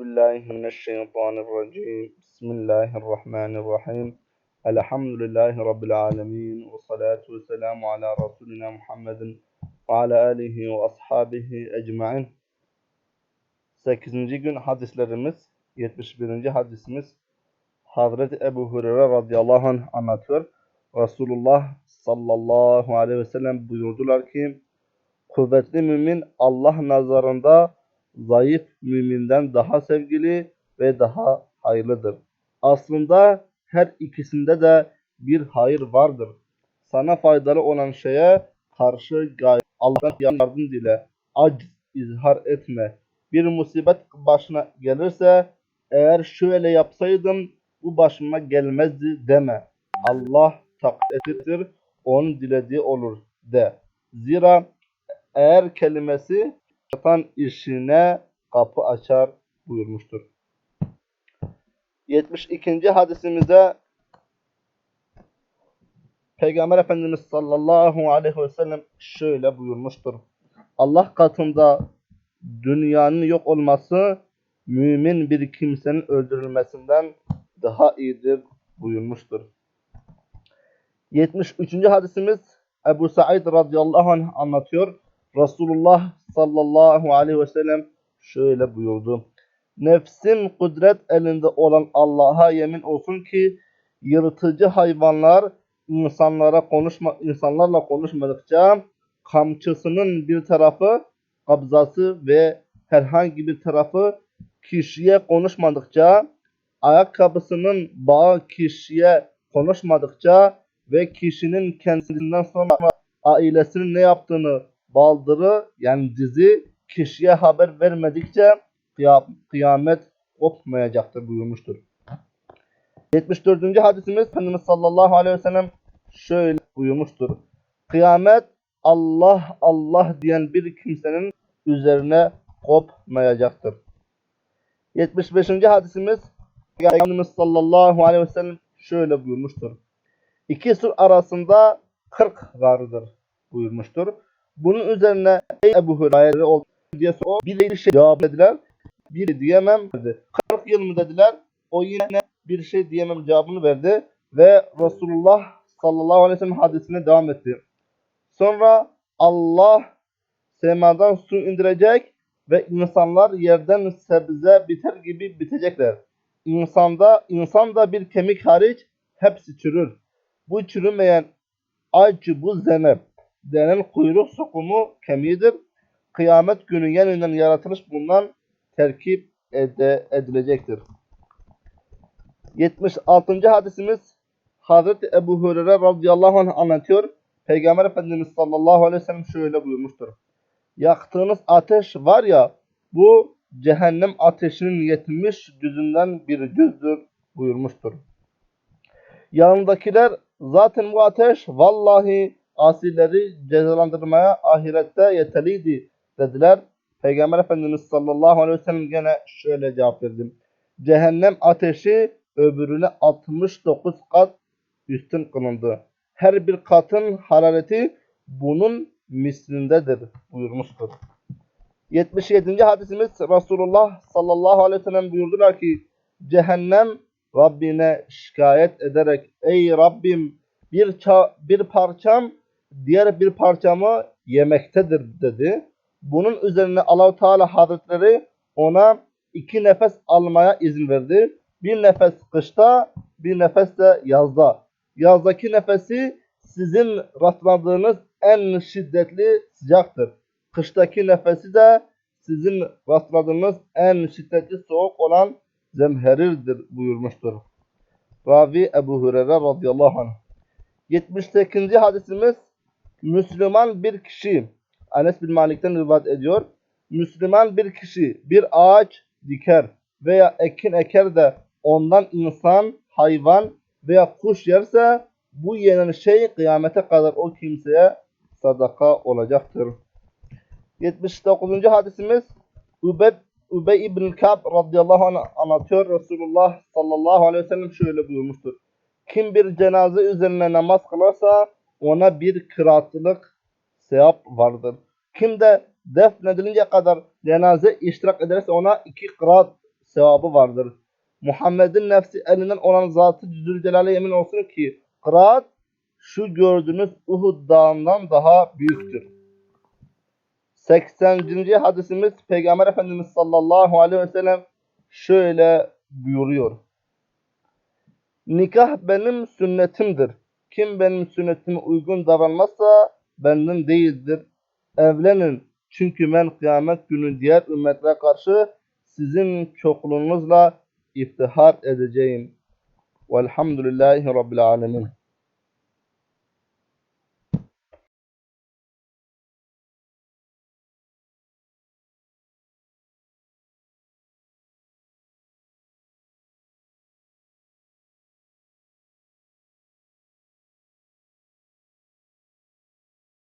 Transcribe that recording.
بالله من الشيطان الرجيم بسم الله الرحمن الرحيم الحمد لله رب العالمين والصلاة والسلام على رسولنا محمد وعلى آله وأصحابه أجمعين 8. gün hadislerimiz 71. hadisimiz Hazreti Ebu Hureyre radıyallahu anh anlatıyor. Resulullah sallallahu aleyhi ve sellem buyurdular ki kuvvetli mümin Allah nazarında zayıf müminden daha sevgili ve daha hayırlıdır. Aslında her ikisinde de bir hayır vardır. Sana faydalı olan şeye karşı gayret Allah'tan yardım dile. Aciz izhar etme. Bir musibet başına gelirse eğer şöyle yapsaydım bu başıma gelmezdi deme. Allah takdirdir, onun dilediği olur de. Zira eğer kelimesi şeytan işine kapı açar buyurmuştur. 72. hadisimize Peygamber Efendimiz sallallahu aleyhi ve sellem şöyle buyurmuştur. Allah katında dünyanın yok olması mümin bir kimsenin öldürülmesinden daha iyidir buyurmuştur. 73. hadisimiz Ebu Said radıyallahu anh anlatıyor. Resulullah sallallahu aleyhi ve sellem şöyle buyurdu. Nefsim kudret elinde olan Allah'a yemin olsun ki yırtıcı hayvanlar insanlara konuşma insanlarla konuşmadıkça kamçısının bir tarafı kabzası ve herhangi bir tarafı kişiye konuşmadıkça ayakkabısının bağı kişiye konuşmadıkça ve kişinin kendisinden sonra ailesinin ne yaptığını baldırı yani dizi kişiye haber vermedikçe kıyamet kopmayacaktır buyurmuştur. 74. hadisimiz Efendimiz sallallahu aleyhi ve sellem şöyle buyurmuştur. Kıyamet Allah Allah diyen bir kimsenin üzerine kopmayacaktır. 75. hadisimiz Efendimiz sallallahu aleyhi ve sellem şöyle buyurmuştur. İki sur arasında 40 vardır buyurmuştur. Bunun üzerine ey Ebu Hureyre oldu diye o bir şey cevap dediler. Bir diyemem dedi. 40 yıl mı dediler. O yine bir şey diyemem cevabını verdi. Ve Resulullah sallallahu aleyhi ve sellem hadisine devam etti. Sonra Allah semadan su indirecek ve insanlar yerden sebze biter gibi bitecekler. İnsanda, insan da bir kemik hariç hepsi çürür. Bu çürümeyen acı bu zenep denen kuyruk sokumu kemiğidir. Kıyamet günü yeniden yaratılış bundan terkip ede, edilecektir. 76. hadisimiz Hazreti Ebu Hureyre radıyallahu anh anlatıyor. Peygamber Efendimiz sallallahu aleyhi ve sellem şöyle buyurmuştur. Yaktığınız ateş var ya bu cehennem ateşinin yetmiş cüzünden bir cüzdür buyurmuştur. Yanındakiler zaten bu ateş vallahi asileri cezalandırmaya ahirette yeterliydi dediler. Peygamber Efendimiz sallallahu aleyhi ve sellem gene şöyle cevap verdi. Cehennem ateşi öbürüne 69 kat üstün kılındı. Her bir katın harareti bunun mislindedir buyurmuştur. 77. hadisimiz Resulullah sallallahu aleyhi ve sellem buyurdular ki cehennem Rabbine şikayet ederek ey Rabbim bir, bir parçam diğer bir parçamı yemektedir dedi. Bunun üzerine Allahu Teala Hazretleri ona iki nefes almaya izin verdi. Bir nefes kışta, bir nefes de yazda. Yazdaki nefesi sizin rastladığınız en şiddetli sıcaktır. Kıştaki nefesi de sizin rastladığınız en şiddetli soğuk olan zemherirdir buyurmuştur. Ravi Ebu Hureyre radıyallahu anh. 78. hadisimiz Müslüman bir kişi Enes bin Malik'ten rivayet ediyor. Müslüman bir kişi bir ağaç diker veya ekin eker de ondan insan, hayvan veya kuş yerse bu yenen şey kıyamete kadar o kimseye sadaka olacaktır. 79. hadisimiz Übey, Übey ibn Ka'b radıyallahu anh anlatıyor. Resulullah sallallahu aleyhi ve sellem şöyle buyurmuştur. Kim bir cenaze üzerine namaz kılarsa ona bir kıraatlık sevap vardır. Kim de defnedilince kadar cenaze iştirak ederse ona iki kıraat sevabı vardır. Muhammed'in nefsi elinden olan zatı Zülcelal'e yemin olsun ki kıraat şu gördüğünüz Uhud dağından daha büyüktür. 80. hadisimiz Peygamber Efendimiz sallallahu aleyhi ve sellem şöyle buyuruyor. Nikah benim sünnetimdir. Kim benim sünnetime uygun davranmazsa benden değildir. Evlenin. Çünkü ben kıyamet günü diğer ümmetlere karşı sizin çokluğunuzla iftihar edeceğim. Velhamdülillahi Rabbil alemin.